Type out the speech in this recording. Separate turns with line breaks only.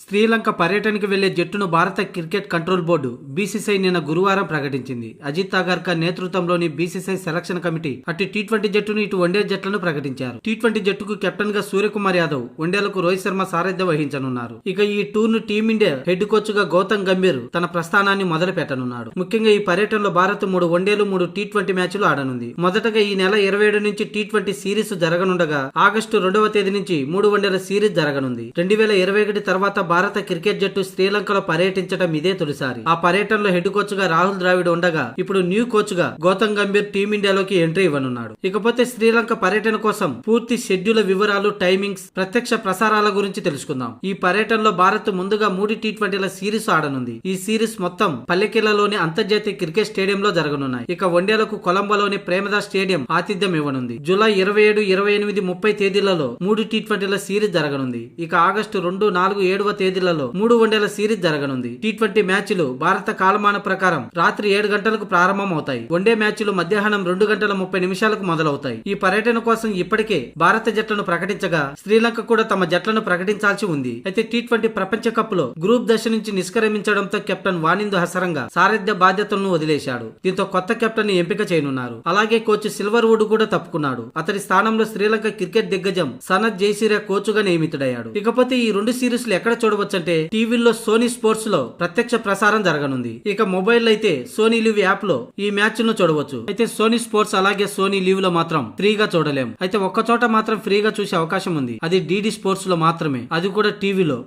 శ్రీలంక పర్యటనకు వెళ్ళే జట్టును భారత క్రికెట్ కంట్రోల్ బోర్డు బీసీసీఐ నిన్న గురువారం ప్రకటించింది. అజిత్ అగర్కర్ నేతృత్వంలోని బీసీసీఐ సెలక్షన్ కమిటీ అటు టీ ట్వంటీ జట్టును ఇటు వన్డే జట్లను ప్రకటించారు. టీ ట్వంటీ జట్టుకు కెప్టెన్గా సూర్యకుమార్ యాదవ్ వన్డేలకు రోహిత్ శర్మ సారథ్యం వహించనున్నారు. ఇక ఈ టూర్ను టీమిండియా హెడ్ కోచ్గా గౌతమ్ గంభీర్ తన ప్రస్థానాన్ని మొదలు పెట్టనున్నాడు ముఖ్యంగా ఈ పర్యటనలో భారత్ మూడు వన్డేలు మూడు టీ ట్వంటీ మ్యాచ్లు ఆడనుంది. మొదటగా ఈ నెల ఇరవై ఏడు నుంచి టీ ట్వంటీ సిరీస్ జరగనుండగా ఆగస్టు రెండవ తేదీ నుంచి మూడు వన్డేల సిరీస్ జరగనుంది. రెండు వేల ఇరవై ఒకటి తర్వాత భారత క్రికెట్ జట్టు శ్రీలంకలో పర్యటించడం ఇదే తొలిసారి. ఆ పర్యటనలో హెడ్ కోచ్గా రాహుల్ ద్రావిడ్ ఉండగా ఇప్పుడు న్యూ కోచ్గా గౌతమ్ గంభీర్ టీమిండియాలోకి ఎంట్రీ ఇవ్వనున్నాడు. ఇకపోతే శ్రీలంక పర్యటన కోసం పూర్తి షెడ్యూల్ వివరాలు టైమింగ్స్ ప్రత్యక్ష ప్రసారాల గురించి తెలుసుకుందాం. ఈ పర్యటనలో భారత్ ముందుగా మూడు టీ ట్వంటీల సిరీస్ ఆడనుంది. ఈ సిరీస్ మొత్తం పల్లెకిలలోని అంతర్జాతీయ క్రికెట్ స్టేడియంలో జరగనున్నాయి. ఇక వన్డేలకు కొలంబోలోని ప్రేమదాస్ స్టేడియం ఆతిథ్యం ఇవ్వనుంది. జూలై ఇరవై ఏడు ఇరవై ఎనిమిది ముప్పై తేదీలలో మూడు టీ ట్వంటీల సిరీస్ జరగనుంది. ఇక ఆగస్టు రెండు నాలుగు ఏడవ తేదీలలో మూడు వన్డేల సిరీస్ జరగనుంది. టీ ట్వంటీ మ్యాచ్లు భారత కాలమాన ప్రకారం రాత్రి ఏడు గంటలకు ప్రారంభం అవుతాయి వన్డే మ్యాచ్లు మధ్యాహ్నం రెండు గంటల ముప్పై నిమిషాలకు మొదలవుతాయి. ఈ పర్యటన కోసం ఇప్పటికే భారత జట్లను ప్రకటించగా శ్రీలంక కూడా తమ జట్లను ప్రకటించాల్సి ఉంది. అయితే టీ ట్వంటీ ప్రపంచ కప్లో గ్రూప్ దశ నుంచి నిష్క్రమించడంతో కెప్టెన్ వానిందు హసరంగా సారథ్య బాధ్యతలను వదిలేశాడు. దీంతో కొత్త కెప్టెన్ ఎంపిక చేయనున్నారు. అలాగే కోచ్ సిల్వర్ వుడ్ కూడా తప్పుకున్నాడు. అతడి స్థానంలో శ్రీలంక క్రికెట్ దిగ్గజం సనత్ జైసీరా కోచ్గా నియమితుడయ్యాడు. ఇకపోతే ఈ రెండు సిరీస్లు ఎక్కడ చూడవచ్చంటే టీవీల్లో సోనీ స్పోర్ట్స్లో ప్రత్యక్ష ప్రసారం జరగనుంది. ఇక మొబైల్ అయితే సోనీ లివ్ యాప్లో ఈ మ్యాచ్ను చూడవచ్చు. అయితే సోనీ స్పోర్ట్స్ అలాగే సోనీ లివ్లో మాత్రం ఫ్రీగా చూడలేం. అయితే ఒక్క చోట మాత్రం ఫ్రీగా చూసే అవకాశం ఉంది. అది డిడి స్పోర్ట్స్లో మాత్రమే. అది కూడా టీవీలో.